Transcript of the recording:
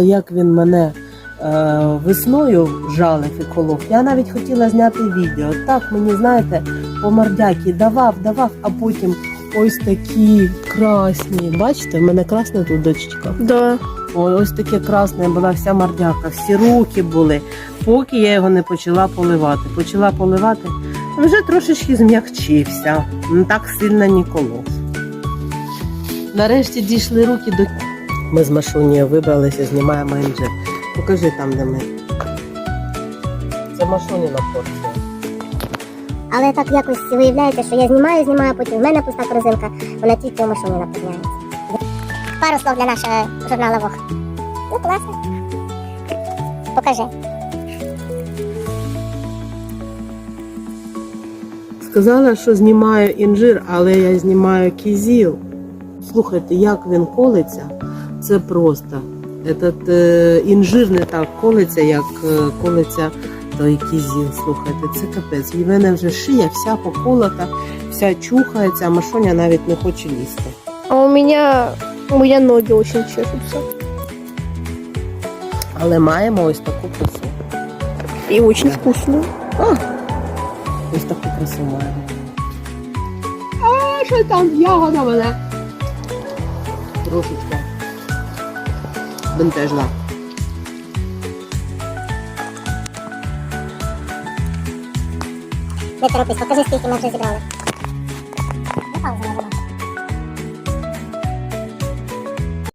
Як він мене е, весною жалив і колов. Я навіть хотіла зняти відео. Так мені, знаєте, по мордяки давав, давав, а потім ось такі красні. Бачите, в мене красна тут дочечка. Да. Ой, ось таке красне була вся мордяка, всі руки були, поки я його не почала поливати. Почала поливати, вже трошечки зм'якчився, не так сильно не колов. Нарешті дійшли руки до. Ми з Машунією вибралися, знімаємо інжир. Покажи там, де ми. Це Машуніна порція. Але так якось виявляється, що я знімаю, знімаю, потім в мене пуста корзинка, вона тільки у машині наповняється. Пару слов для нашого журналу Вог. Ну, класно. Покажи. Сказала, що знімаю інжир, але я знімаю кізіл. Слухайте, як він колиться, це просто. Этот е, інжир не так колиться, як е, колиться той кізіл. Слухайте, це капець. І в мене вже шия вся поколота, вся чухається, а Машоня навіть не хоче лізти. А у меня, у меня ноги очень чешутся. Але маємо ось таку красу. И очень вкусно. Ось таку красу маємо. А що там ягода мене? Трошечка збентежила. Не торопись, покажи, скільки ми вже зібрали. Ну, Не пауза.